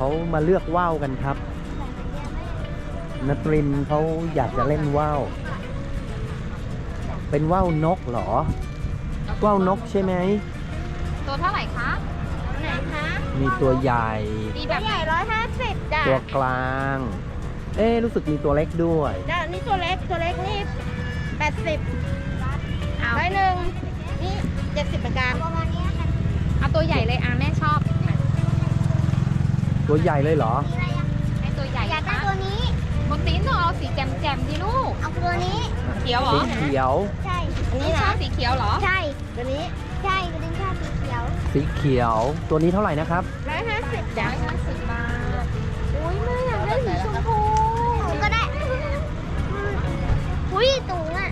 เขามาเลือกว่าวกันครับนตรินเขาอยากจะเล่นว่าวเป็นว่าวนกเหรอ ว่าวนกใช่ไหม ตัวเท่าไหร่คะ ไหนคะ มีตัวใหญ่ มีแบแบบบใหญ่ร้อยห้าสิบจ้ะตัวกลาง เอ๊ะรู้สึกมีตัวเล็กด้วยจ้ะนี่ตัวเล็ก ตัวเล็กนี่แปดสิบเอาร้อยหนึ่งนี่เจ็ดสิบประการประมาณนี้ค่ะเอาตัวใหญ่เลยอะแม่ชอบ ตัวใหญ่เลยเหรอ ให้ตัวใหญ่อยากได้คะตัวนี้ บนตีนต้องเอาสีแจ่มๆดิลูก เอาตัวนี้ เขียวเหรสีอเขียว ใช่ อันนี่นี้ชอนะบสีเขียวเหรอใช่ ตัวนี้ ใช่ตัวนี้ชอบสีเขียวสีเขียว ตัวนี้เท่าไหร่นะครับ ร้อยห้าสิบร้จ้ะอยห้าสิบบาทอุ้ยแม่อยากได้สีชมพูก็ได้ อุ้ยตูงอะ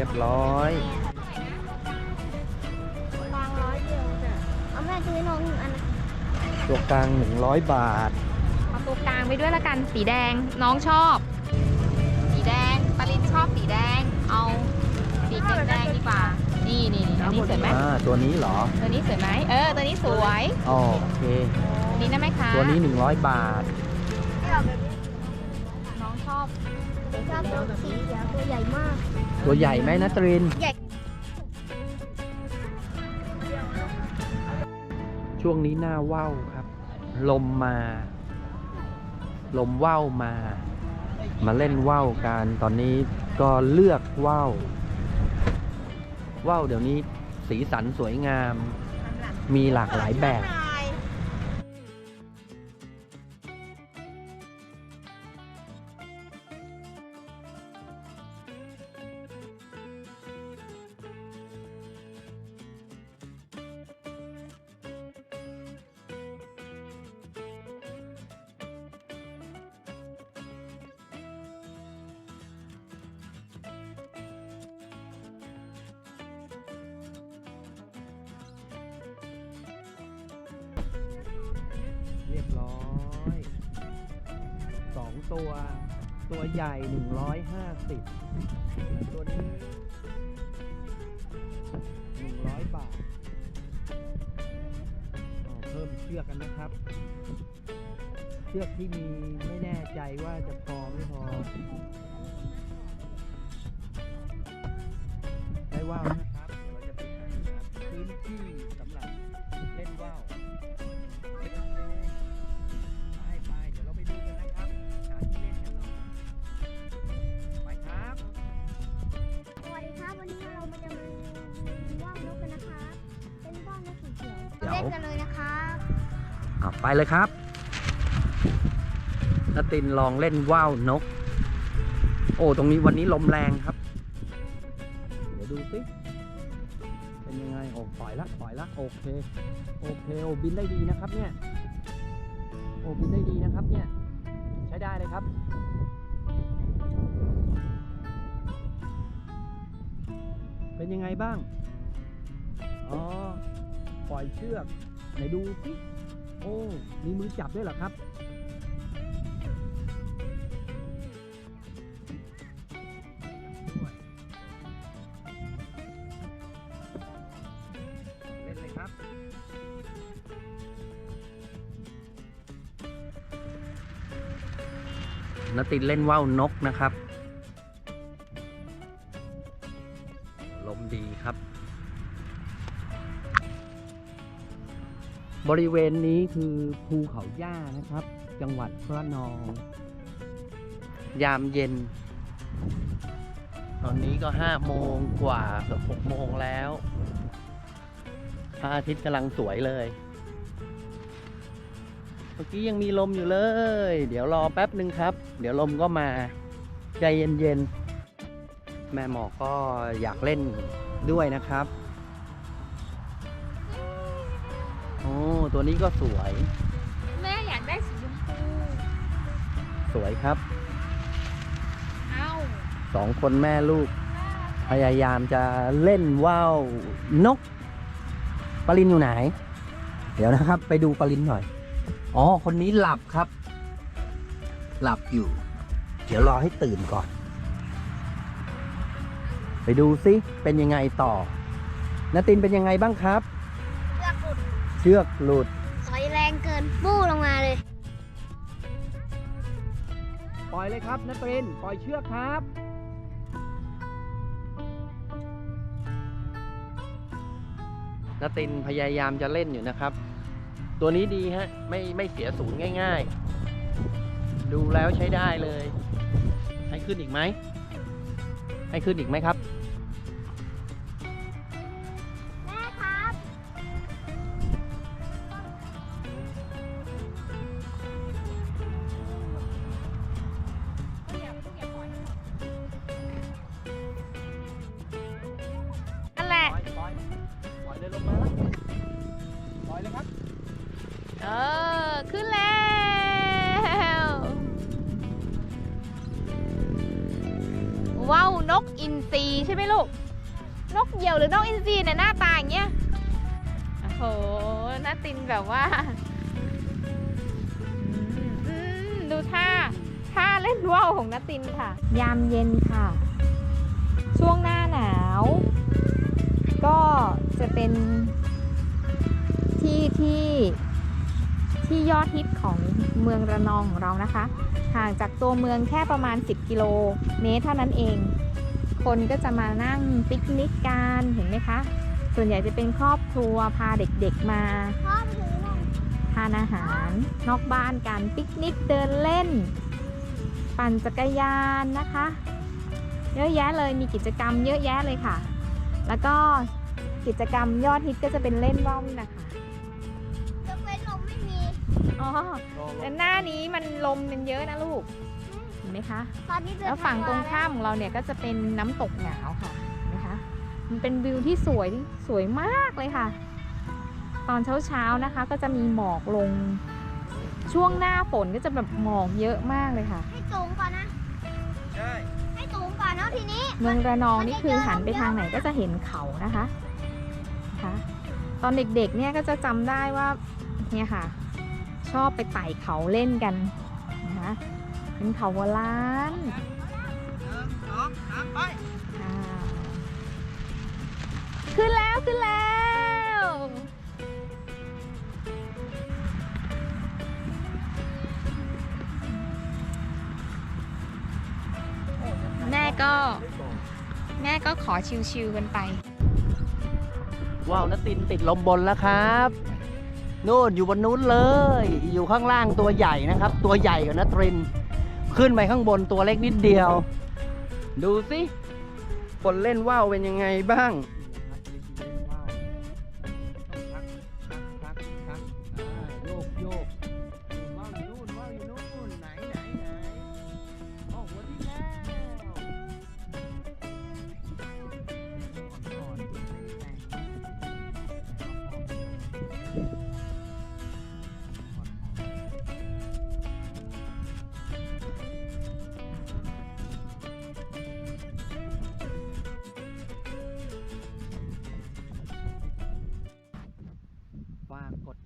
รียบร้อย วางร้อยเดียวจ้ะเอาแม่ซื้อน้องหนึ่งอันนะตัวกลาง 100 บาท เอาตัวกลางไปด้วยละกันสีแดงน้องชอบ สีแดงปารินชอบสีแดง เอาสีแดงๆดีกว่า นี่นี่นี่อันนี้สวยไหมอ่า ตัวนี้เหรอ ตัวนี้สวยไหมเออตัวนี้สวยอ๋อโอเคนี่นะแม่ค้าตัวนี้ 100 บาท น้องชอบ ชอบตัวสีเขียวตัวใหญ่มาก ตัวใหญ่ไหมนะตริน ใหญ่ ช่วงนี้หน้าว่าวครับ ลมมา ลมว่าวมา มาเล่นว่าวกันตอนนี้ก็เลือกว่าวว่าวเดี๋ยวนี้สีสันสวยงาม มีหลากหลายแบบ เรียบร้อยสองตัว ตัวใหญ่หนึ่งร้อยห้าสิบตัวนี้หนึ่งร้อยบาทอ๋อเพิ่มเชือกกันนะครับ เชือกที่มีไม่แน่ใจว่าจะพอไม่พอได้ว่า ไปเลยครับนตินลองเล่นว่าวนก โอ้ ตรงนี้วันนี้ลมแรงครับ เดี๋ยวดูสิเป็นยังไง โอ้ปล่อยละปล่อยละโอเค โอเค โอ้บินได้ดีนะครับเนี่ย โอ้บินได้ดีนะครับเนี่ย ใช้ได้เลยครับเป็นยังไงบ้าง อ๋อ ปล่อยเชือก ไหนดูสิ โอ้ มีมือจับด้วยเหรอครับ เล่นเลยครับ นตินเล่นว่าวนกนะครับ ลมดีครับ บริเวณนี้คือภูเขาย่านะครับ จังหวัดพระนอง ยามเย็น ตอนนี้ก็ห้าโมงกว่าเกือบหกโมงแล้วพระอาทิตย์กำลังสวยเลย เมื่อกี้ยังมีลมอยู่เลย เดี๋ยวรอแป๊บหนึ่งครับ เดี๋ยวลมก็มา ใจเย็นๆ แม่หมอก็อยากเล่นด้วยนะครับ ตัวนี้ก็สวย แม่อยากได้สีชมพูสวยครับ เอ้าสองคนแม่ลูก พยายามจะเล่นว่าว นก ปรินอยู่ไหน เดี๋ยวนะครับ ไปดูปรินหน่อย อ๋อ คนนี้หลับครับ หลับอยู่ เดี๋ยวรอให้ตื่นก่อน ไปดูซิเป็นยังไงต่อ นาตินเป็นยังไงบ้างครับเลือกขุด เชือกหลุดถอยแรงเกินปู้ลงมาเลย ปล่อยเลยครับนาตินปล่อยเชือกครับ นาตินพยายามจะเล่นอยู่นะครับ ตัวนี้ดีฮะ ไม่ไม่เสียศูนย์ง่าย ๆ ดูแล้วใช้ได้เลย ให้ขึ้นอีกไหม ให้ขึ้นอีกไหมครับ ว้าวนกอินทรีใช่ไหมลูก นกเหยี่ยวหรือนกอินทรีเนี่ยหน้าตาอย่างเงี้ยโอ้โหน้าตินแบบว่าอืมอืมดูท่าท่าเล่นว่าวของน้าตินค่ะ ยามเย็นค่ะ ช่วงหน้าหนาว ก็จะเป็นที่ที่ ที่ยอดฮิตของเมืองระนองของเรานะคะ ห่างจากตัวเมืองแค่ประมาณ 10 กิโลเมตรเท่านั้นเอง คนก็จะมานั่งปิกนิกกันเห็นไหมคะ ส่วนใหญ่จะเป็นครอบครัวพาเด็กๆมาทานอาหาร นอกบ้านกันปิกนิกเดินเล่น ปั่นจักรยานนะคะ เยอะแยะเลยมีกิจกรรมเยอะแยะเลยค่ะ แล้วก็กิจกรรมยอดฮิตก็จะเป็นเล่นว่าวนะคะ อ๋อแต่หน้านี้มันลมมันเยอะนะลูก เห็นไหมคะ ตอนนี้เดินแล้วฝั่งตรงข้ามของเราเนี่ยก็จะเป็นน้ำตกหงาวค่ะเห็นไหมคะ มันเป็นวิวที่สวยสวยมากเลยค่ะ ตอนเช้าๆนะคะ ก็จะมีหมอกลง ช่วงหน้าฝนก็จะแบบหมอกเยอะมากเลยค่ะ ให้สูงก่อนนะ ใช่ ให้สูงก่อนเนาะทีนี้ เมืองระนองนี่คือหันไปทางไหนก็จะเห็นเขานะคะนะคะ ตอนเด็กๆเนี่ยก็จะจำได้ว่าเนี่ยค่ะ ชอบไปไต่เขาเล่นกันนะคะเป็นเขาโบราณหนึ่งสองสามไปอ่าขึ้นแล้วขึ้นแล้วแม่ก็ แม่ก็ขอชิวๆกันไป ว้าวนาตินติดลมบนแล้วครับ นู่นอยู่บนนู้นเลย อยู่ข้างล่างตัวใหญ่นะครับ ตัวใหญ่กว่านะตริน ขึ้นไปข้างบนตัวเล็กนิดเดียว ดูสิคนเล่นว่าวเป็นยังไงบ้าง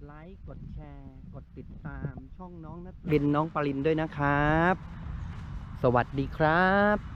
ไลค์กดแชร์ กดติดตามช่องน้องนัทบินน้องปรินด้วยนะครับ สวัสดีครับ